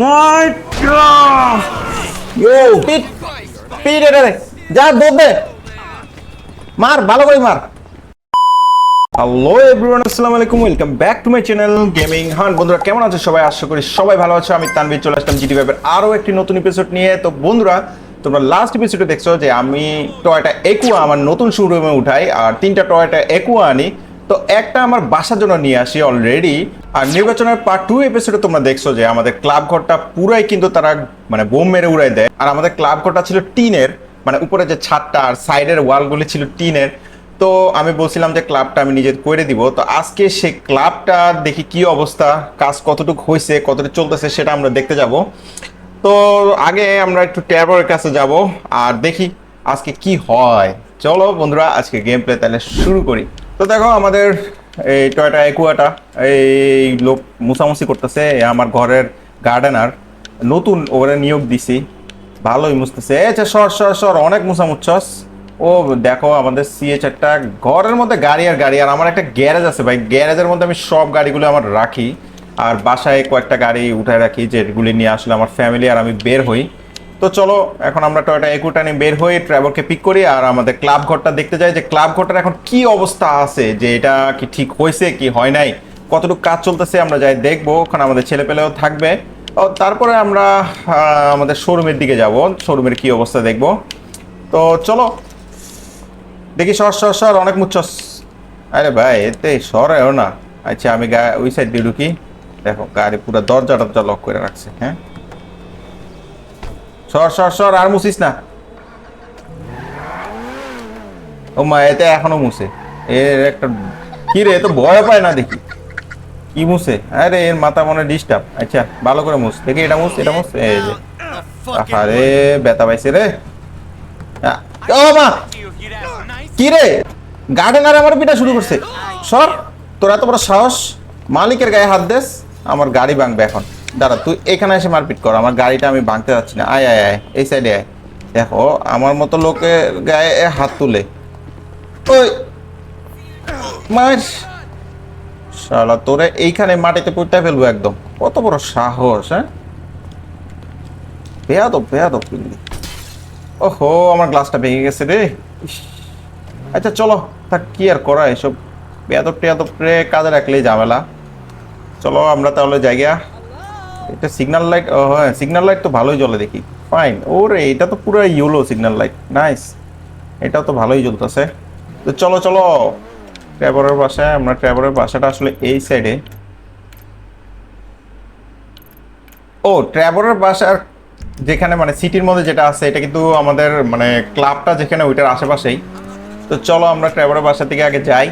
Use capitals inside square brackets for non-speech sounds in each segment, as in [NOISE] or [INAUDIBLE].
মাই god পিট পিট এটা রে যা দৌড় দে। মার ভালো করে মার। হ্যালো এভরিওয়ান আসসালামু আলাইকুম welcome back to my channel gaming হান বন্ধুরা কেমন আছো সবাই? আশা করি সবাই ভালো আছো। আমি তানভীর চলে আসলাম জিটি ওয়েবের আরও একটি নতুন এপিসোড নিয়ে। তো বন্ধুরা তোমরা লাস্ট এপিসোডে দেখছ যে আমি টয়টা একুয়া আমার নতুন শোরুমে উঠাই। আর তিনটা টয়টা একুয়া আনি। তো একটা আমার বাসার জন্য নিয়ে আসি অলরেডি আর নির্বাচনের পার্ট টু এপিসোডে তোমরা দেখছ যে আমাদের ক্লাব ঘরটা পুরাই কিন্তু তারা মানে বোম মেরে উড়াই দেয়। আর আমাদের ক্লাব ঘরটা ছিল টিনের মানে উপরে যে ছাদটা আর সাইডের ওয়ালগুলি ছিল টিনের। তো আমি বলছিলাম যে ক্লাবটা আমি নিজে করে দিব। তো আজকে সে ক্লাবটা দেখি কি অবস্থা, কাজ কতটুকু হয়েছে কতটুকু চলতেছে সেটা আমরা দেখতে যাব। তো আগে আমরা একটু ট্যাবরের কাছে যাব আর দেখি আজকে কি হয়। চলো বন্ধুরা, আজকে গেম প্লে তাহলে শুরু করি। তো দেখো আমাদের এই টয়টা একুয়াটা এই লোক মুসামুসি করতেছে আমার ঘরের গার্ডেনার নতুন ওরে নিয়োগ দিছি। ভালোই মুছতেছে। আচ্ছা সর সর সর, অনেক মুসা মুচ্ছস ও দেখো আমাদের সিএচ একটা ঘরের মধ্যে গাড়ি আর গাড়ি। আর আমার একটা গ্যারেজ আছে ভাই, গ্যারেজের মধ্যে আমি সব গাড়িগুলো আমার রাখি। আর বাসায় কয়েকটা গাড়ি উঠায় রাখি, যেগুলি নিয়ে আসলে আমার ফ্যামিলি আর আমি বের হই। তো চলো, এখন আমরা টয়টা একুটা নিয়ে বের হয়ে ট্রাভেলকে পিক করি আর আমাদের ক্লাব ঘরটা দেখতে যাই যে ক্লাব ঘরটার এখন কি অবস্থা আছে, যে এটা কি ঠিক হয়েছে, কি হয় নাই, কতটুকু কাজ চলতেছে আমরা যাই দেখব ওখানে আমাদের ছেলে পেলেও থাকবে। ও, তারপরে আমরা আমাদের শোরুমের দিকে যাব, শোরুমের কি অবস্থা দেখব। তো চলো, দেখি সর সর সর, অনেক মুচ্ছস। আরে ভাই, এতে সরেও না। আচ্ছা আমি গা, ওই সাইড দিয়ে ঢুকি। দেখো, গাড়ি পুরো দরজা টরজা লক করে রাখছে হ্যাঁ? সর সর সর, আর মুছিস না। ও মা, এতে এখনও মুছে। এর একটা কি রে তো ভয় পায় না দেখি। কি মুছে? আরে, এর মাথা মনে ডিস্টার্ব আচ্ছা ভালো করে মুছ। দেখি, এটা মুছ এটা মুছ। এই যে। আরে ব্যথা পাইছে রে। ও মা! কি রে? গার্ডেনার আমার পিটা শুরু করছে। সর, তোর এত বড় সাহস? মালিকের গায়ে হাত দেস, আমার গাড়ি ভাঙবে এখন। দাঁড়া, তুই এখানে এসে মারপিট কর, আমার গাড়িটা আমি ভাঙতে যাচ্ছি না। আয় আয় আয়, এই সাইডে আয়। দেখো, আমার মতো লোকের গায়ে হাত তুলে। ওই মার শালা, তোরে এইখানে মাটিতে পুঁতে ফেলব একদম। কত বড় সাহস হ্যাঁ? বেয়াদব বেয়াদব কিন্তু। ওহো, আমার গ্লাসটা ভেঙে গেছে রে। আচ্ছা চলো তা কি আর করা এসব? বেয়াদব টেয়াদব রে, কাজে রাখলেই ঝামেলা। চলো, আমরা তাহলে জায়গা এটা সিগন্যাল লাইট হ্যাঁ সিগন্যাল লাইট তো ভালোই জ্বলে দেখি। ফাইন ওরে, এটা তো পুরো ইউলো সিগন্যাল লাইট নাইস এটাও তো ভালোই জ্বলতেছে। তো চলো চলো ট্র্যাভেলের বাসায়, আমরা ট্র্যাভেলের বাসাটা আসলে এই সাইডে ও ট্র্যাভেলের বাসার যেখানে মানে সিটির মধ্যে যেটা আছে, এটা কিন্তু আমাদের মানে ক্লাবটা যেখানে, ওইটার আশেপাশেই। তো চলো, আমরা ট্র্যাভেলের বাসা থেকে আগে যাই।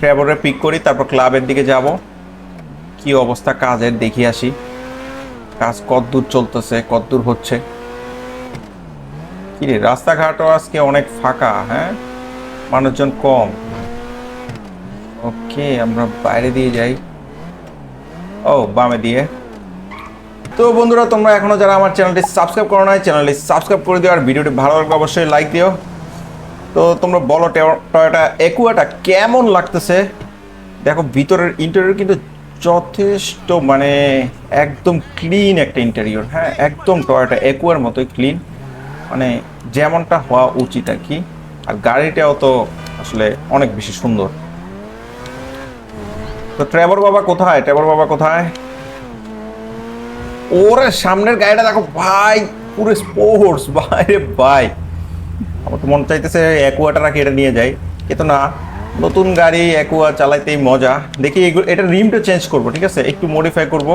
ট্র্যাভেলের পিক করি, তারপর ক্লাবের দিকে যাব। কি অবস্থা কাজের দেখি আসি। কাজ কতদূর চলতেছে, কতদূর হচ্ছে। কি রে, রাস্তাঘাটও আজকে অনেক ফাঁকা হ্যাঁ? মানুষজন কম। ওকে, আমরা বাইরে দিয়ে যাই। ও, বামে দিয়ে। তো বন্ধুরা, তোমরা এখনও যারা আমার চ্যানেলটি সাবস্ক্রাইব করো নাই, চ্যানেলটি সাবস্ক্রাইব করে দিও, আর ভিডিওটি ভালো লাগলে অবশ্যই লাইক দিও। তো তোমরা বলো টয়োটা একুয়াটা কেমন লাগতেছে? দেখো, ভিতরের ইন্টেরিয়র কিন্তু যথেষ্ট মানে একদম ক্লিন একটা ইন্টেরিয়র হ্যাঁ? একদম টয়োটা একুয়ার মতোই ক্লিন মানে যেমনটা হওয়া উচিত আর কি। আর গাড়িটাও তো আসলে অনেক বেশি সুন্দর। তো ট্রেভর বাবা কোথায়? ট্রেভর বাবা কোথায়? ওরে, সামনের গাড়িটা দেখো ভাই, পুরো স্পোর্টস ভাই রে ভাই। আমার তো মন চাইতেছে অ্যাকুয়াটা রাখি এটা নিয়ে যাই। কিন্তু না নতুন গাড়ি অ্যাকুয়া চালাইতেই মজা। দেখি এগুলো এটা রিমটা চেঞ্জ করব, ঠিক আছে? একটু মডিফাই করব।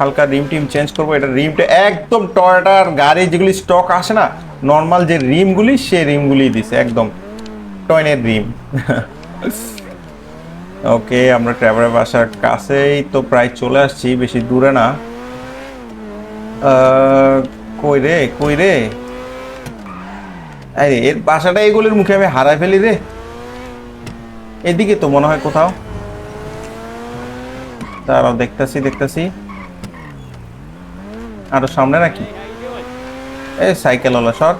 হালকা রিম টিম চেঞ্জ করব। এটা রিমটা একদম টয়টার গাড়ি যেগুলি স্টক আসে না নর্মাল যে রিমগুলি সে রিমগুলি দিছে, একদম টয়নের রিম। [LAUGHS] ওকে আমরা ট্রাভেলের বাসার কাছেই তো প্রায় চলে আসছি, বেশি দূরে না। কই রে কই রে? আরে, এর বাসাটা এগুলির মুখে আমি হারাই ফেলি রে। এদিকে তো মনে হয় কোথাও। তারাও দেখতাছি দেখতাছি। আরও সামনে নাকি? এই সাইকেল হলো সর।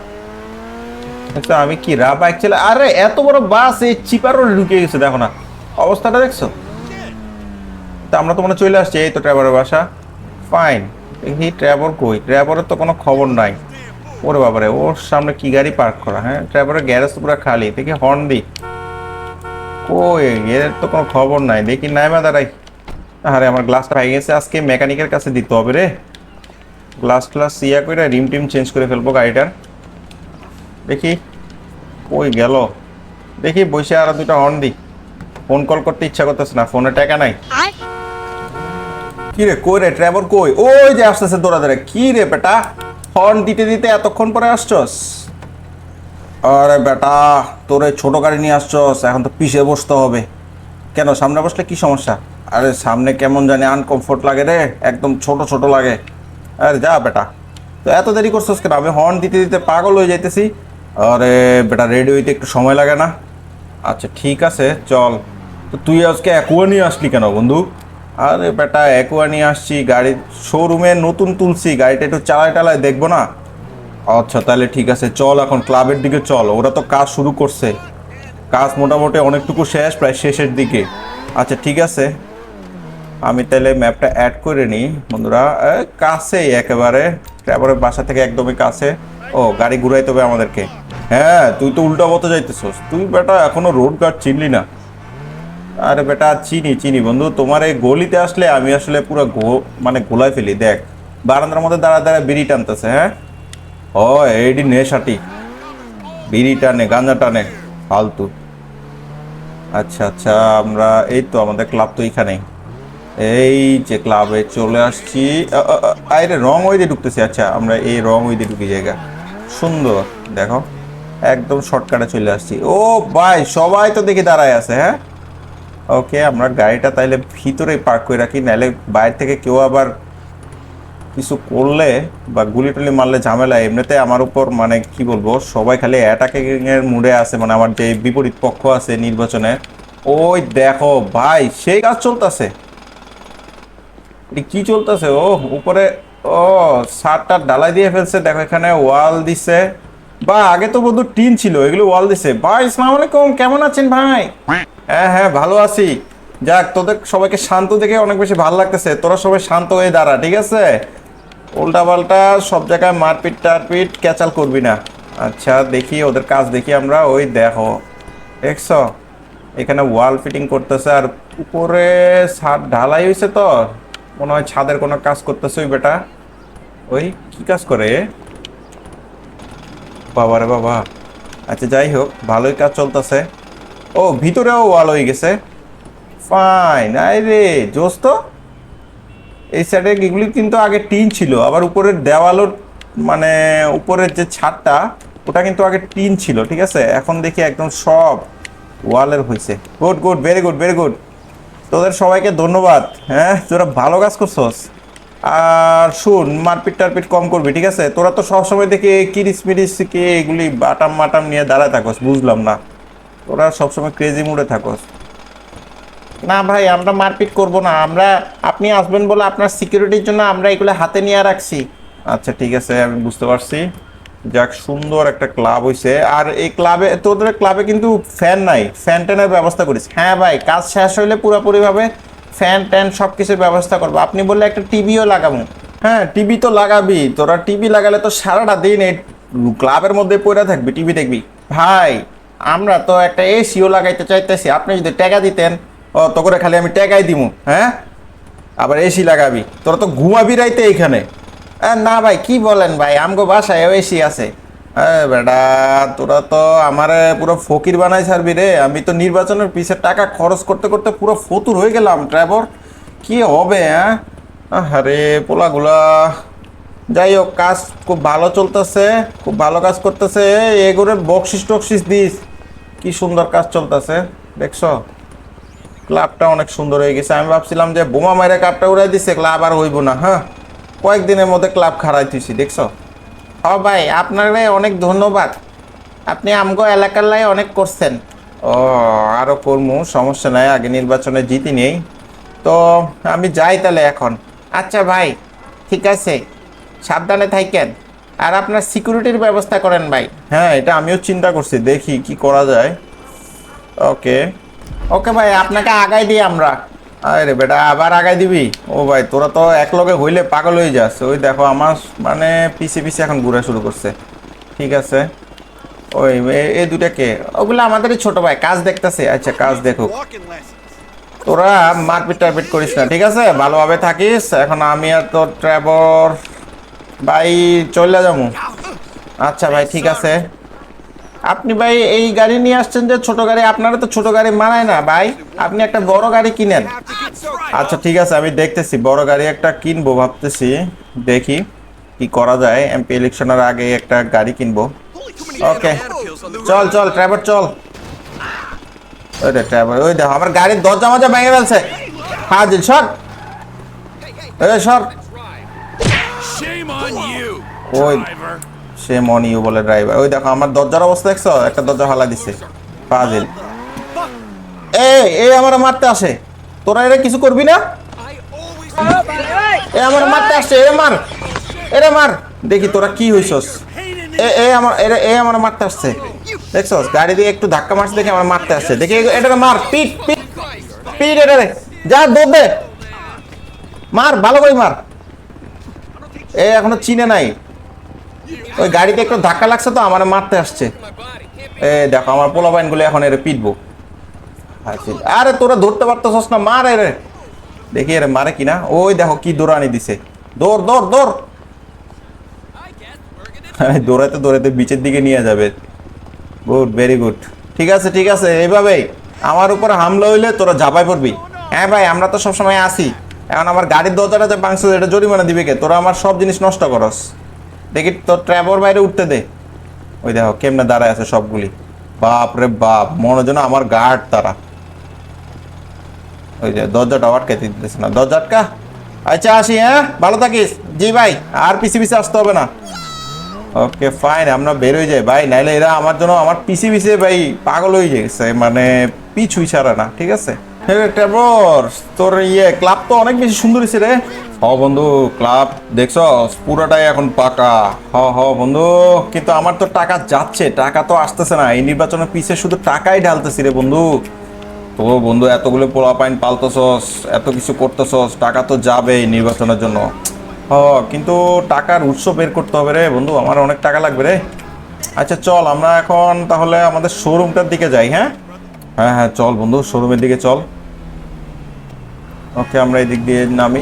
দেখছ আমি কি রা বাইক ছিল আরে, এত বড় বাস, এই চিপার ঢুকে গেছে, দেখো না। অবস্থাটা দেখছ? তা আমরা তো মনে চলে আসছি, এই তো ট্রাইভারের বাসা। ফাইন দেখি ট্র্যাভর কই? ট্র্যাভরের তো কোনো খবর নাই। ওরে বাবারে, ওর সামনে কি গাড়ি পার্ক করা হ্যাঁ? ট্র্যাভরের গ্যারেজ পুরো খালি, দেখি হর্ন দি কই? এর তো কোনো খবর নাই। দেখি নাই মা দাঁড়াই। আরে আমার গ্লাসটা ভেঙে গেছে। আজকে মেকানিকের কাছে দিতে হবে রে। গ্লাস ক্লাস ইয়া করে রিম টিম চেঞ্জ করে ফেলব গাড়িটার। দেখি। কই গেল? দেখি বসে আরও দুটো হর্ন দি। ফোন কল করতে ইচ্ছা করতেছে না ফোনে টাকা নাই। কি রে কই রে ট্রাভেল কই? ওই যে আসতেছে দৌড়া দৌড়া কি রে বেটা? হর্ন দিতে দিতে এতক্ষণ পরে আসছস? আরে বেটা, তোরে ছোট গাড়ি নিয়ে আসছস, এখন তো পিছে বসতে হবে। কেন, সামনে বসলে কি সমস্যা? আরে সামনে কেমন জানি আনকমফোর্ট লাগে রে, একদম ছোট ছোট লাগে। আরে যা বেটা, তো এত দেরি করছস কেন? আমি হর্ন দিতে দিতে পাগল হয়ে যাইতেছি। আরে বেটা রেডি হইতে একটু সময় লাগে না। আচ্ছা ঠিক আছে, চল। তো তুই আজকে অ্যাকুয়া নিয়ে আসলি কেন বন্ধু? আরে বেটা অ্যাকুয়া নিয়ে আসছি গাড়ি শোরুমে নতুন তুলছি, গাড়িটা একটু চালায় টালায় দেখব না? আচ্ছা তাহলে ঠিক আছে, চল এখন, ক্লাবের দিকে চল। ওরা তো কাজ শুরু করছে। কাজ মোটামুটি অনেকটুকু শেষ, প্রায় শেষের দিকে। আচ্ছা ঠিক আছে। আমি তাহলে ম্যাপটা অ্যাড করে নিই, বন্ধুরা। কাছেই একেবারে। ট্রাভেলের বাসা থেকে একদমই কাছে। ও, গাড়ি ঘুরাইতে হবে আমাদেরকে। হ্যাঁ তুই তো উল্টা পথে যাইতেছস। তুই বেটা এখনও রোড গার্ড চিনলি না। আরে বেটা, চিনি চিনি বন্ধু। তোমার এই গলিতে আসলে আমি আসলে পুরো মানে গোলায় ফেলি, দেখ। বারান্দার মধ্যে দাঁড়া দাঁড়া বিড়ি টানতেছে হ্যাঁ? ও এইডি নেশাটি বিড়ি টানে, গাঁজা টানে, ফালতু। আচ্ছা আচ্ছা আমরা, এই তো আমাদের ক্লাব তো এইখানেই এই যে ক্লাবে চলে আসছি আরে রং ওই দিয়ে ঢুকতেছি। আচ্ছা আমরা এই রং ওই দিয়ে ঢুকি জায়গা। সুন্দর, দেখো, একদম শর্টকাটে চলে আসছি। ও ভাই, সবাই তো দেখি দাঁড়ায় আছে হ্যাঁ? ওকে, আমরা গাড়িটা তাইলে ভিতরে পার্ক করে রাখি নাহলে বাইরে থেকে কেউ আবার কিছু করলে বা গুলি টুলি মারলে ঝামেলা, এমনিতে আমার উপর মানে কি বলব, সবাই খালি অ্যাটাকিং এর মুডে আছে মানে আমার যে বিপরীত পক্ষ আছে নির্বাচনে। ওই দেখো ভাই, সেই কাজ চলতেছে। কি চলতেছে? ও উপরে, ও, সারটা ডালাই দিয়ে ফেলছে। দেখো এখানে ওয়াল দিছে। বা, আগে তো বন্ধু টিন ছিল, এগুলো ওয়াল দিছে। ভাই, আসসালামু আলাইকুম, কেমন আছেন ভাই? হ্যাঁ হ্যাঁ ভালো আছি। যাক, তোদের সবাইকে শান্ত দেখে অনেক বেশি ভালো লাগতেছে। তোরা সবাই শান্ত হয়ে দাঁড়া, ঠিক আছে? উল্টা পাল্টা সব জায়গায় মারপিট টারপিট ক্যাচাল করবি না। আচ্ছা দেখি, ওদের কাজ দেখি আমরা। ওই দেখো, দেখছ? এখানে ওয়াল ফিটিং করতেছে, আর উপরে ছাদ ঢালাই হয়েছে তো, মনে হয় ছাদের কোনো কাজ করতেছে ওই বেটা। ওই কি কাজ করে? বাবা রে বাবা। আচ্ছা যাই হোক, ভালোই কাজ চলতেছে। ও, ভিতরেও ওয়াল হয়ে গেছে। ফাইন আই রে জোস তো। এই সাইডে এগুলি কিন্তু আগে টিন ছিল, আবার উপরের দেওয়ালও মানে উপরের যে ছাদটা, ওটা কিন্তু আগে টিন ছিল, ঠিক আছে? এখন দেখি একদম সব ওয়ালের হয়েছে good good very good very good তোদের সবাইকে ধন্যবাদ হ্যাঁ? তোরা ভালো কাজ করছস। আর শুন, মারপিট টারপিট কম করবি, ঠিক আছে? তোরা তো সবসময় দেখি কিরিস মিরিস কে এগুলি বাটাম মাটাম নিয়ে দাঁড়ায় থাকস, বুঝলাম না। তোরা সবসময় ক্রেজি মুডে থাকস। না ভাই আমরা মারপিট করব না। আমরা আপনি আসবেন বলে আপনার সিকিউরিটির জন্য আমরা এগুলো হাতে নিয়ে রাখছি। আচ্ছা ঠিক আছে আমি বুঝতে পারছি। যাক সুন্দর একটা ক্লাব হইছে। আর এই ক্লাবে তোদের ক্লাবে কিন্তু ফ্যান নাই ফ্যান ট্যানের ব্যবস্থা করিস। হ্যাঁ ভাই কাজ শেষ হইলে পুরোপুরিভাবে ফ্যান ট্যান সব কিছুর ব্যবস্থা করব। আপনি বললে একটা টিভিও লাগাবো। হ্যাঁ টিভি তো লাগাবি। তোরা টিভি লাগালে তো সারাটা দিন এই ক্লাবের মধ্যে পড়ে থাকবি টিভি দেখবি। ভাই আমরা তো একটা এসিও লাগাইতে চাইতেছি। আপনি যদি টাকা দিতেন ও তো করে খালি আমি টাকাই দিমু হ্যাঁ? আবার এসি লাগাবি। তোরা তো ঘুমাবি রাইতে এইখানে। না ভাই, কি বলেন ভাই? আমগো বাসায় এসি আছে। হ্যাঁ বেটা, তোরা তো আমার পুরো ফকির বানাই ছাড়বি রে। আমি তো নির্বাচনের পিছে টাকা খরচ করতে করতে পুরো ফতুর হয়ে গেলাম, ড্রাইভার। কি হবে হ্যাঁ আরে পোলাগুলা। যাই হোক, কাজ খুব ভালো চলতেছে, খুব ভালো কাজ করতেছে। এগুলোর বকশিস টকশিস দিস। কি সুন্দর কাজ চলতেছে, দেখছ? ক্লাবটা অনেক সুন্দর হয়ে গেছে। আমি ভাবছিলাম যে বোমা মাইরা কাপটা উড়াই দিছে, ক্লাব আর হইব না হ্যাঁ? কয়েকদিনের মধ্যে ক্লাব খারাই দিছি, দেখছ? হ ভাই, আপনার অনেক ধন্যবাদ। আপনি আমগো এলাকার লাই অনেক করছেন। ও আরও করমু, সমস্যা নাই, আগে নির্বাচনে জিতি নেই। তো, আমি যাই তাহলে এখন। আচ্ছা ভাই, ঠিক আছে, সাবধানে থাকেন আর আপনার সিকিউরিটির ব্যবস্থা করেন ভাই। হ্যাঁ এটা আমিও চিন্তা করছি, দেখি কি করা যায়। ওকে। ওকে ভাই, আপনাকে আগাই দিই আমরা। আরে বেটা, আবার আগাই দিবি? ও ভাই, তোরা তো এক লগে হইলে পাগল হয়ে যাস। ওই দেখো, আমার মানে পিছে পিছে এখন ঘুরা শুরু করছে। ঠিক আছে? ওই এই দুটা কে? ওগুলো আমাদেরই ছোট ভাই, কাজ দেখতেছে। আচ্ছা কাজ lessons. তোরা মারপিট টারপিট করিস না, ঠিক আছে? ভালোভাবে থাকিস। এখন আমি আর তোর ট্রাভর ভাই চলে যাব। আচ্ছা ভাই, ঠিক আছে। আপনি ভাই এই গাড়ি নিয়ে আসছেন যে ছোট গাড়ি আপনারা তো ছোট গাড়ি মানায় না ভাই। আপনি একটা বড় গাড়ি কিনেন. আচ্ছা ঠিক আছে আমি দেখতেছি বড় গাড়ি একটা কিনবো ভাবতেছি। দেখি কি করা যায় এমপি ইলেকশনের আগে একটা গাড়ি কিনবো। ওকে চল চল ট্রাভর চল। ওই দেখ ট্রাভর ওই দেখো আমার গাড়ির দরজা মজা ভেঙে ফেলছে। হাজির সর। ওই সর। ওই driver. সে মনি ইউ বলে ড্রাইভার ওই দেখো, আমার দরজার অবস্থা দেখছ? একটা দরজা ফালা দিছে। ফাজিল। এই এই আমার মারতে আসে। তোরা এরা কিছু করবি না? এ আমার মারতে আসছে এরে মার। এরে মার। দেখি তোরা কি হইছস। এ এ আমার, এরে, এ আমার মারতে আসছে। দেখছস? গাড়ি দিয়ে একটু ধাক্কা মারছে দেখে আমার মারতে আসছে। দেখি এটা মার, পিট পিট পিট এটা রে যা, দৌড় দে। মার, ভালো করে মার। এ, এখনও চিনে নাই। ওই গাড়িতে একটু ধাক্কা লাগছে তো, আমার মারতে আসছে। এ দেখো, আমার পোলাবাইনগুলো এখন এর পিটবো। আরে তোরা ধরতে পারতেছস না, মার এরে। দেখি এরে মারে কিনা। ওই দেখো কি দৌড়ানি দিছে। দৌড় দৌড় দৌড়। দৌড়াতে দৌড়াতে বিচের দিকে নিয়ে যাবে। Good, very good. ঠিক আছে ঠিক আছে এইভাবেই আমার উপর হামলা হইলে তোরা ঝাপাই পড়বি। হ্যাঁ ভাই, আমরা তো সবসময় আসি এখন আমার গাড়ির দরজাটা যে ভাঙছে, এটা জরিমানা দিবে কে? তোরা আমার সব জিনিস নষ্ট করস। দেখি তোর ট্র্যাভর বাইরে উঠতে দে। ওই দেখো, কেমনে দাঁড়ায় আছে সবগুলি। বাপ রে বাপ, মনে যেন আমার গার্ড তারা। ওই যে দরজাটা আটকাইতে দিতেছে না। দরজা আটকা? আচ্ছা আসি হ্যাঁ? ভালো থাকিস? জি ভাই, আর পিছি পিছে আসতে হবে না। ওকে ফাইন আমরা বের হয়ে যাই। ভাই, নাইলে এরা আমার জন্য আমার পিছি পিছে ভাই পাগল হয়ে গেছে। মানে পিছুই ছাড়া না, ঠিক আছে? ট্রেভর তোর ইয়ে ক্লাব তো অনেক বেশি সুন্দর হয়েছে রে। হ বন্ধু, ক্লাব দেখছ পুরোটাই এখন পাকা। হ হ বন্ধু। কিন্তু আমার তো টাকা যাচ্ছে, টাকা তো আসতেছে না। এই নির্বাচনের পিছে শুধু টাকাই ঢালতেছি রে বন্ধু। তো বন্ধু, এতগুলো পোলা পাইন পালতেছস, এত কিছু করতেছস, টাকা তো যাবে নির্বাচনের জন্য। হ কিন্তু টাকার উৎস বের করতে হবে রে বন্ধু, আমার অনেক টাকা লাগবে রে। আচ্ছা চল, আমরা এখন তাহলে আমাদের শোরুমটার দিকে যাই হ্যাঁ? হ্যাঁ হ্যাঁ চল বন্ধু শোরুমের দিকে চল। ওকে, আমরা এই দিক দিয়ে নামি।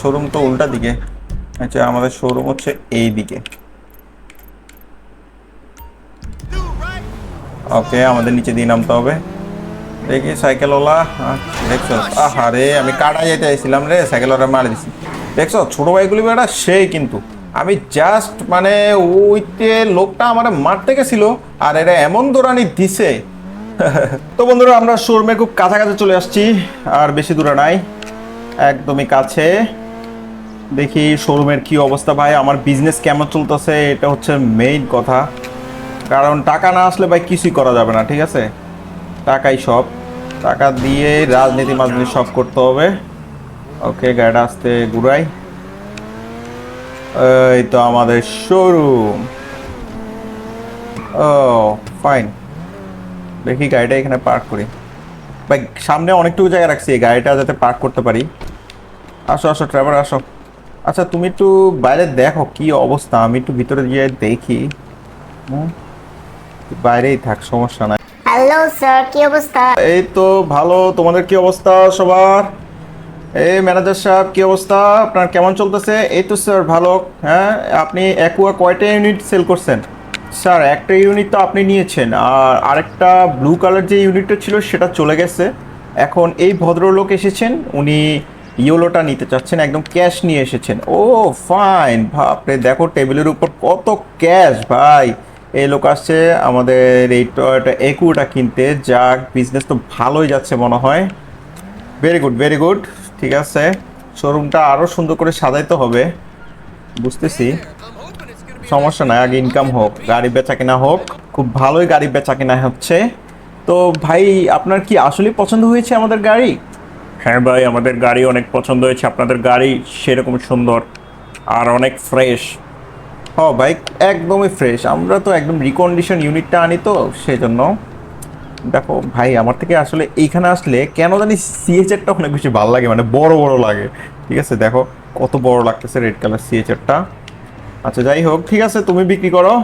শোরুম তো উল্টা দিকে। আচ্ছা আমাদের শোরুম হচ্ছে এই দিকে। ওকে, আমাদের নিচে দিয়ে নামতে হবে। দেখি, সাইকেলওয়ালা। দেখছ? আহারে, আমি কাটা যেতে চাইছিলাম রে সাইকেলওয়ালা মারে দিছি। দেখছ, ছোট ভাইগুলি বেটা সেই কিন্তু। আমি জাস্ট মানে ওইতে লোকটা আমার মারতে গেছিল, আর এরা এমন দৌড়ানি দিছে তো বন্ধুরা, আমরা শোরুমে খুব কাছাকাছি চলে আসছি, আর বেশি দূরে নাই, একদমই কাছে। দেখি শোরুমের কি অবস্থা ভাই, আমার বিজনেস কেমন চলতেছে, এটা হচ্ছে মেইন কথা। কারণ টাকা না আসলে ভাই কিছুই করা যাবে না, ঠিক আছে? টাকাই সব। টাকা দিয়ে রাজনীতি মাজনীতি সব করতে হবে। ওকে, গাড়িটা আসতে ঘুরাই। এই তো আমাদের শোরুম ও ফাইন দেখি গাড়িটা এখানে পার্ক করি। ভাই সামনে অনেকটুকু জায়গা রাখছি এই গাড়িটা যাতে পার্ক করতে পারি। আসো আসো ট্রাভেল আসো। আচ্ছা তুমি একটু বাইরে দেখো কি অবস্থা আমি একটু ভিতরে গিয়ে দেখি। বাইরেই থাক সমস্যা নাই। হ্যালো স্যার কি অবস্থা? এই তো ভালো তোমাদের কি অবস্থা সবার? এই ম্যানেজার সাহেব কি অবস্থা? আপনার কেমন চলতেছে? এই তো স্যার ভালো। হ্যাঁ আপনি অ্যাকুয়া কয়টা ইউনিট সেল করছেন? স্যার, একটা ইউনিট তো আপনি নিয়েছেন, আর আরেকটা ব্লু কালার যে ইউনিটটা ছিল সেটা চলে গেছে। এখন এই ভদ্রলোক এসেছেন, উনি ইয়েলোটা নিতে চাচ্ছেন, একদম ক্যাশ নিয়ে এসেছেন। ও ফাইন বাপরে, দেখো টেবিলের উপর কত ক্যাশ ভাই। এই লোক আসছে আমাদের এই টয়টা একুটা কিনতে, যাক বিজনেস তো ভালোই যাচ্ছে মনে হয়। ভেরি গুড ভেরি গুড ঠিক আছে। শোরুমটা আরও সুন্দর করে সাজাইতে হবে, বুঝতেছি। সমস্যা নাই আগে ইনকাম হোক গাড়ি বেচা কেনা হোক খুব ভালোই গাড়ি বেচা কেনা হচ্ছে। তো ভাই আপনার কি আসলেই পছন্দ হয়েছে আমাদের গাড়ি? হ্যাঁ ভাই আমাদের গাড়ি অনেক পছন্দ হয়েছে আপনাদের গাড়ি সেরকম সুন্দর আর অনেক ফ্রেশ হ বাইক একদমই ফ্রেশ আমরা তো একদম রিকন্ডিশন ইউনিটটা আনি তো সেই জন্য দেখো ভাই আমার থেকে আসলে এইখানে আসলে কেন জানি সিএচআরটা অনেক বেশি ভালো লাগে মানে বড় বড় লাগে। ঠিক আছে দেখো কত বড় লাগতেছে রেড কালার সিএচআরটা আচ্ছা যাই হোক, ঠিক আছে, তুমি বিক্রি করো।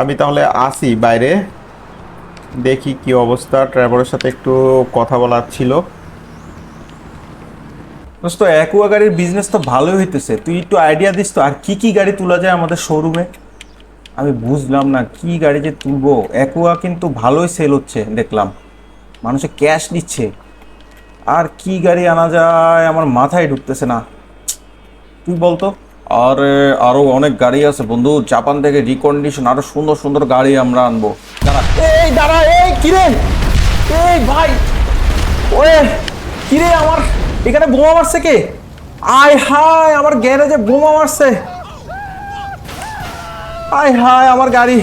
আমি তাহলে আসি বাইরে। দেখি কি অবস্থা। ড্রাইভারের সাথে একটু কথা বলার ছিল। দোস্ত, অ্যাকুয়া গাড়ির বিজনেস তো ভালোই হইতেছে। তুই একটু আইডিয়া দিস তো, আর কি কি গাড়ি তোলা যায় আমাদের শোরুমে আমি বুঝলাম না, কি গাড়ি যে তুলবো। অ্যাকুয়া কিন্তু ভালোই সেল হচ্ছে, দেখলাম। মানুষে ক্যাশ নিচ্ছে। আর কি গাড়ি আনা যায়, আমার মাথায় ঢুকতেছে না। তুই বলতো? আরে আরও অনেক গাড়ি আছে বন্ধু। জাপান থেকে রিকন্ডিশন আরও সুন্দর সুন্দর গাড়ি আমরা আনব। দাঁড়া। এই দাঁড়া, এই কিরে এই ভাই! ওরে, কিরে আমার, এখানে বোমা মারছে কে? আয় হায়, আমার গ্যারেজে বোমা মারছে। আয় হায়, আমার গাড়ি।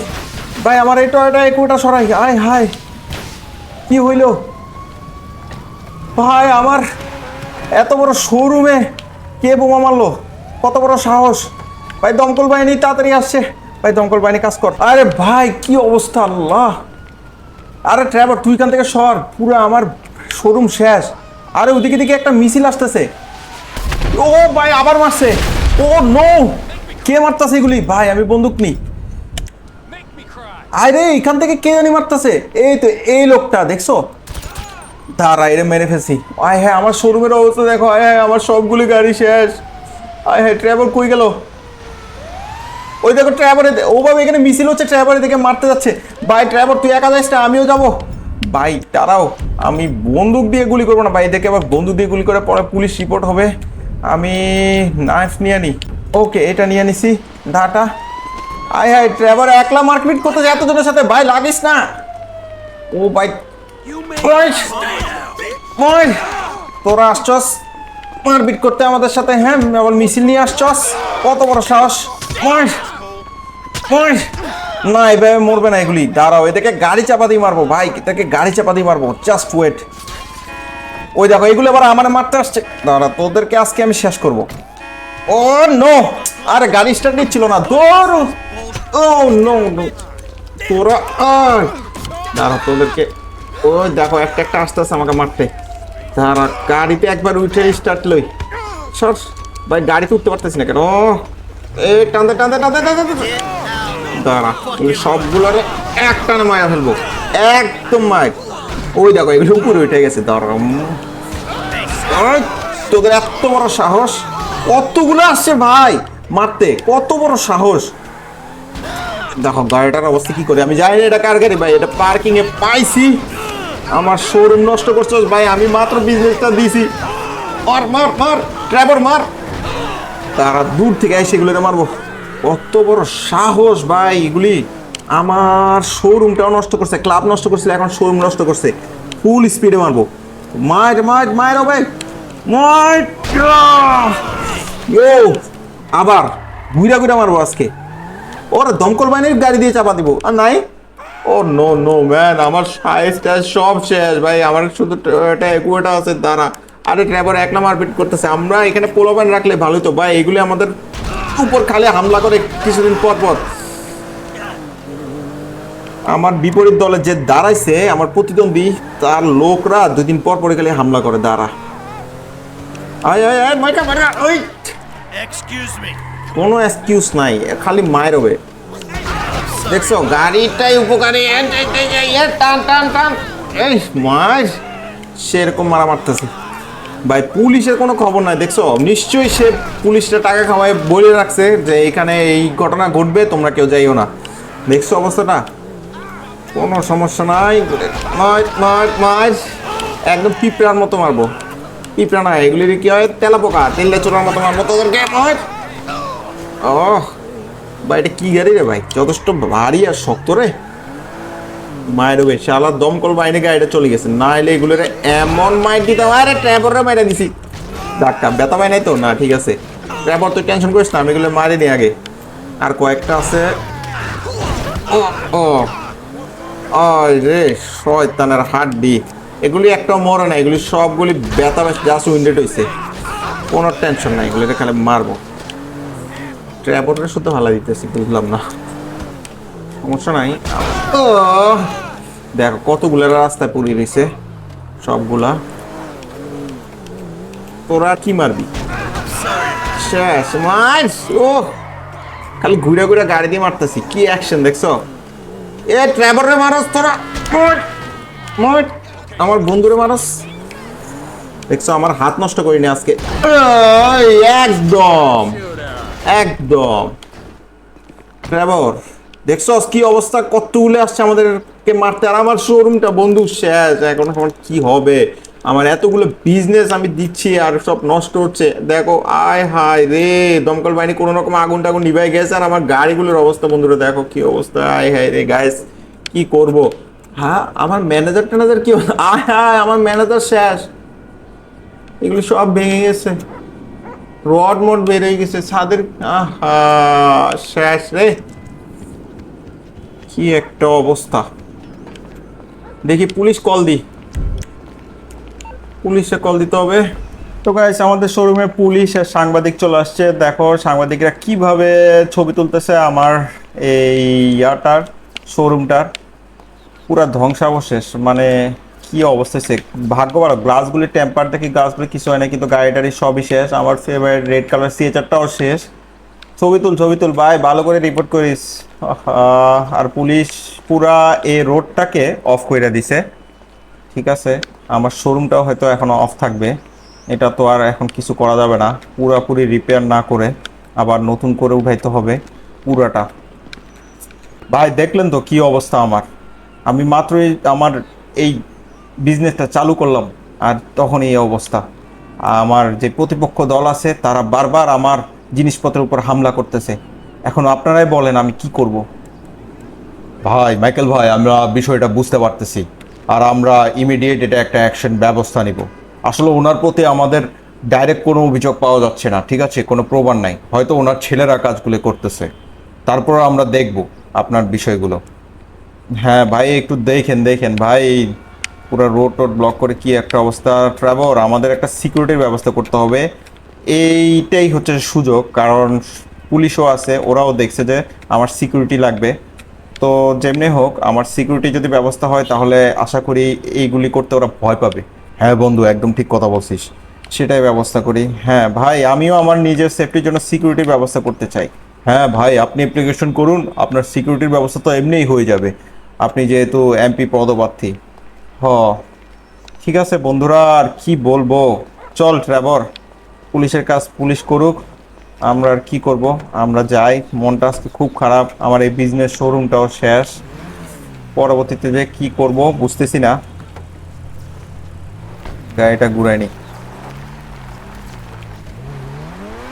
ভাই, আমার এটা এটা একুটা সরাই। আয় হায়, কি হইল? ভাই, আমার এত বড় শোরুমে কে বোমা মারলো? কত বড় সাহস। ভাই, দমকল বাহিনী তাড়াতাড়ি আসছে। ভাই, দমকল বাহিনী কাজ কর। আরে ভাই, কি অবস্থা, আল্লাহ। আরে ট্রাভেল তুই এখান থেকে সর। পুরো আমার শোরুম শেষ। আরে ওদিকে দিকে একটা মিছিল আসতেছে। ও ভাই, আবার মারছে। ও, নো। কে মারতাছে এগুলি? ভাই, আমি বন্দুক নি। Make me আরে, এখান থেকে কে জানি মারতাছে? এই তো, এই লোকটা, দেখছ? দাঁড়া, এরে মেরে ফেলছি। আয় হ্যাঁ আমার শোরুমের অবস্থা দেখো। আয় হ্যাঁ আমার সবগুলি গাড়ি শেষ। আয় হ্যাঁ ট্রাভেল কই গেল? ওই দেখো ট্রাভেলে ও বাবা এখানে মিছিল হচ্ছে ট্রাভেলে দেখে মারতে যাচ্ছে। ভাই ট্রাভেল তুই একা যাস না আমিও যাব। ভাই তারাও আমি বন্দুক দিয়ে গুলি করব না। ভাই দেখে আবার বন্দুক দিয়ে গুলি করে পরে পুলিশ রিপোর্ট হবে। আমি নাইফ নিয়ে নিই ওকে এটা নিয়ে নিছি। দাটা আয় হায় ট্রাভেল একলা মার্কেট করতে যায় এতজনের সাথে? ভাই লাগিস না। ও. ভাই তোরা আসছস? মারপিট করতে আমাদের সাথে হ্যাঁ? আবার মিছিল নিয়ে আসছস কত বড় সাহস। না, এভাবে মরবে না এগুলি। দাঁড়াও, এদেরকে গাড়ি চাপা দিয়ে মারবো, ভাই। এদেরকে গাড়ি চাপা দিয়ে মারবো জাস্ট ওয়েট ওই দেখো, এগুলো আবার আমার মারতে আসছে। দাঁড়া, তোদেরকে আজকে আমি শেষ করব। ও নো আরে, গাড়ি স্টার্ট নিচ্ছিল না। দৌড়! ও নো নো তোরা দাঁড়া, তোদেরকে ওই দেখো, একটা একটা আস্তে আস্তে আমাকে মারতে। দাঁড়া, গাড়িতে একবার উঠে স্টার্ট লই। সর, ভাই, গাড়িতে উঠতে পারতেছি না কেন? এই টানতে টানতে টানতে টানতে। দাঁড়া সবগুলোরে এক টানে মায়া ফেলব। একদম মায়। ওই দেখো, এগুলো উপরে উঠে গেছে, দাঁড়া। উম। তোদের এত বড় সাহস। কতগুলো আসছে ভাই, মারতে, কত বড় সাহস। দেখো, গাড়িটার অবস্থা কি করে? আমি জানি না এটা কার গাড়ি, ভাই, এটা পার্কিং এ পাইছি। আমার শোরুম নষ্ট করছ ভাই, আমি মাত্র বিজনেসটা দিছি। মার মার মার ড্রাইভার মার। তারা দূর থেকে এসে এগুলো মারবো। কত বড় সাহস ভাই এগুলি। আমার শোরুমটাও নষ্ট করছে ক্লাব নষ্ট করছে এখন শোরুম নষ্ট করছে। ফুল স্পিডে মারবো। মার মার মার ভাই। ও, আবার ঘুরা ঘুরা মারবো আজকে। ওরা দমকল বাহিনীর গাড়ি দিয়ে চাপা দিব। আর নাই? ও নো নো ম্যান আমার সাইজ টাইজ সব শেষ ভাই। আমার শুধু এটা একুয়াটা আছে দাঁড়া। আরে ড্রাইভার এক নাম্বার পিট করতেছে। আমরা এখানে পোলোপ্যান রাখলে ভালো তো। ভাই এগুলি আমাদের উপর খালি হামলা করে কিছুদিন পর পর। আমার বিপরীত দলে যে দাঁড়াইছে আমার প্রতিদ্বন্দ্বী তার লোকরা দুদিন পর পরে খালি হামলা করে দাঁড়া। আয় আয় আয় মাইকা মাইকা ওই! Excuse me. কোনো এক্সকিউজ নাই খালি মায়ের হবে দেখছ, গাড়িটাই উপকারী। টান টান টান। এই মার সেরকম মারা মারতেছে। ভাই, পুলিশের কোনো খবর নাই, দেখছ? নিশ্চয়ই সে পুলিশটা টাকা খাওয়ায় বলে রাখছে যে এখানে এই ঘটনা ঘটবে, তোমরা কেউ যাইও না। দেখছ অবস্থাটা? কোনো সমস্যা নাই। মার একদম পিঁপড়ার মতো মারবো। পিঁপড়া না, এগুলির কি হয়? তেলা পোকা তেলে চোরার মতো মারবো। তোদেরকে মার ও ভাই, এটা কি গাড়ি রে ভাই? যথেষ্ট ভারী আর শক্ত রে। মায়ের বে শালা দমকল বাইনে গাড়িটা চলে গেছে। না এলে এগুলো রে এমন মাইর দিতে আরে ট্র্যাপর রে মাইরা দিছি। ডাক্তার ব্যথা পাই নাই তো? না, ঠিক আছে। ট্র্যাপর, তুই টেনশন করিস না, আমি এগুলো মারি নি আগে। আর কয়েকটা আছে। ও ও। রে, শয়তানের হাড্ডি। এগুলি একটাও মরে না এগুলি সবগুলি ব্যথা জাস্ট উইন্ডেড হয়েছে কোনো টেনশন নাই এগুলো খালি মারবো। ট্র্যাপরের শুধু ভালো দিতেছি, বুঝলাম না। সমস্যা নাই। দেখো, কতগুলো রাস্তায় পড়ে রয়েছে, সবগুলা। তোরা কি মারবি? শেষ ও খালি ঘুরে ঘুরে গাড়ি দিয়ে মারতেছি, কি অ্যাকশন দেখছ? এ ট্রাভেলরে মারস তোরা। আমার বন্ধুরে মারস। দেখছ, আমার হাত নষ্ট করিনি আজকে। একদম। একদম। ট্রাভেলর দেখছ কি অবস্থা? কতগুলো আসছে আমাদেরকে মারতে। আর আমার শোরুমটা বন্ধু, শেষ। এখন আমার কি হবে? আমার এতগুলো বিজনেস আমি দিচ্ছি আর সব নষ্ট হচ্ছে। দেখো, আয় হায় রে, দমকল বাহিনী কোনো রকম আগুন টাগুন নিভাই গেছে আর আমার গাড়িগুলোর অবস্থা, বন্ধুরা, দেখো কি অবস্থা। আয় হায় রে গাইস কি করব? হ্যাঁ আমার ম্যানেজার ট্যানেজার কি? আয় হায়, আমার ম্যানেজার শেষ। এগুলো সব ভেঙে গেছে। রড মড বেরিয়ে গেছে, ছাদের, আহা, শেষ রে। কি একটা অবস্থা। দেখি পুলিশ কল দি পুলিশে কল দিতে হবে। তো গাইস আমাদের শোরুমে পুলিশ আর সাংবাদিক চলে আসছে। দেখো সাংবাদিকরা কীভাবে ছবি তুলতেছে আমার এই ইয়াটার শোরুমটার পুরা ধ্বংসাবশেষ মানে কি অবস্থা সে ভাগ্য ভালো গ্লাসগুলি টেম্পার দেখি গ্লাসগুলি কিছু হয় না কিন্তু গাড়িটারি সবই শেষ। আমার ফেভারিট রেড কালার সিএচারটাও শেষ। ছবি তুল ছবি তুল, ভাই, ভালো করে রিপোর্ট করিস। আর পুলিশ পুরা এই রোডটাকে অফ করে দিছে। ঠিক আছে, আমার শোরুমটাও হয়তো এখনও অফ থাকবে। এটা তো আর এখন কিছু করা যাবে না। পুরাপুরি রিপেয়ার না করে আবার নতুন করে উঠাইতে হবে পুরাটা। ভাই, দেখলেন তো কি অবস্থা আমার? আমি মাত্রই আমার এই বিজনেসটা চালু করলাম, আর তখন এই অবস্থা। আমার যে প্রতিপক্ষ দল আছে, তারা বারবার আমার জিনিসপত্রের উপর হামলা করতেছে। এখন আপনারাই বলেন আমি কি করব। ভাই, মাইকেল ভাই, আমরা বিষয়টা বুঝতে পারতেছি, আর আমরা ইমিডিয়েট এটা একটা অ্যাকশন ব্যবস্থা নিব। আসলে ওনার প্রতি আমাদের ডাইরেক্ট কোনো অভিযোগ পাওয়া যাচ্ছে না, ঠিক আছে? কোনো প্রমাণ নাই। হয়তো ওনার ছেলেরা কাজগুলো করতেছে। তারপর আমরা দেখব আপনার বিষয়গুলো। হ্যাঁ ভাই, একটু দেখেন দেখেন। ভাই পুরো রোড টোড ব্লক করে কি একটা অবস্থা ট্রাভেল আমাদের একটা সিকিউরিটির ব্যবস্থা করতে হবে। এইটাই হচ্ছে সুযোগ, কারণ পুলিশও আছে, ওরাও দেখছে যে আমার সিকিউরিটি লাগবে। তো যেমনি হোক, আমার সিকিউরিটি যদি ব্যবস্থা হয়, তাহলে আশা করি এইগুলি করতে ওরা ভয় পাবে। হ্যাঁ বন্ধু, একদম ঠিক কথা বলছিস। সেটাই ব্যবস্থা করি। হ্যাঁ ভাই, আমিও আমার নিজের সেফটির জন্য সিকিউরিটির ব্যবস্থা করতে চাই। হ্যাঁ ভাই, আপনি অ্যাপ্লিকেশন করুন, আপনার সিকিউরিটির ব্যবস্থা তো এমনিই হয়ে যাবে। আপনি যেহেতু এমপি পদপ্রার্থী। হ। ঠিক আছে, বন্ধুরা, আর কি বলব? চল, ট্রাভর। পুলিশের কাজ পুলিশ করুক। আমরা আর কি করব? আমরা যাই। মনটা আজকে খুব খারাপ। আমার এই বিজনেস শোরুমটাও শেষ। পরবর্তীতে যে কি করব বুঝতেছি না। গাড়িটা ঘুরাইনি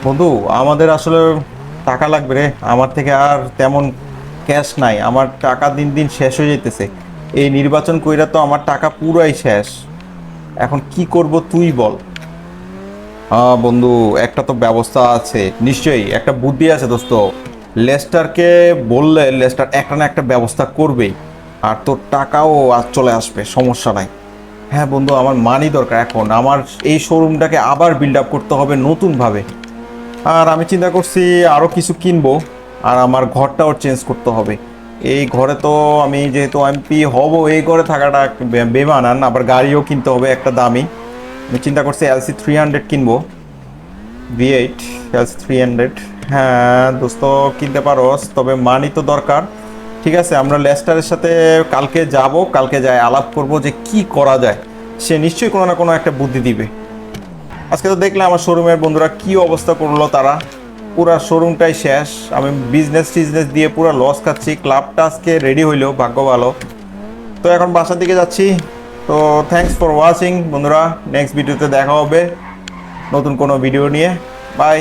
বন্ধু, আমাদের আসলে টাকা লাগবে রে। আমার থেকে আর তেমন ক্যাশ নাই। আমার টাকা দিন দিন শেষ হয়ে যেতেছে এই নির্বাচন কইরা তো আমার টাকা পুরাই শেষ। এখন কি করব তুই বল। হ্যাঁ বন্ধু, একটা তো ব্যবস্থা আছে। নিশ্চয়ই একটা বুদ্ধি আছে দোস্ত। লেস্টারকে বললে লেস্টার একটা না একটা ব্যবস্থা করবেই আর তোর টাকাও আজ চলে আসবে, সমস্যা নাই। হ্যাঁ বন্ধু, আমার মানি দরকার এখন। আমার এই শোরুমটাকে আবার বিল্ড আপ করতে হবে নতুনভাবে। আর আমি চিন্তা করছি আরও কিছু কিনবো। আর আমার ঘরটাও চেঞ্জ করতে হবে। এই ঘরে তো আমি যেহেতু এমপি হব, এই ঘরে থাকাটা বেমানান আবার গাড়িও কিনতে হবে, একটা দামি। আমি চিন্তা করছি এলসি থ্রি হান্ড্রেড কিনবো। V eight LC three hundred হ্যাঁ দোস্ত, কিনতে পারোস তবে মানি তো দরকার। ঠিক আছে, আমরা লেস্টারের সাথে কালকে যাব, কালকে যাই, আলাপ করব যে কি করা যায়। সে নিশ্চয়ই কোনো না কোনো একটা বুদ্ধি দিবে। আজকে তো দেখলাম আমার শোরুমের বন্ধুরা কি অবস্থা করল তারা। পুরা শোরুমটাই শেষ। আমি বিজনেস টিজনেস দিয়ে পুরো লস খাচ্ছি ক্লাবটা আজকে রেডি হইল ভাগ্য ভালো। তো এখন বাসার দিকে যাচ্ছি। তো থ্যাংকস ফর ওয়াচিং বন্ধুরা। নেক্সট ভিডিওতে দেখা হবে। নতুন কোনো ভিডিও নিয়ে। বাই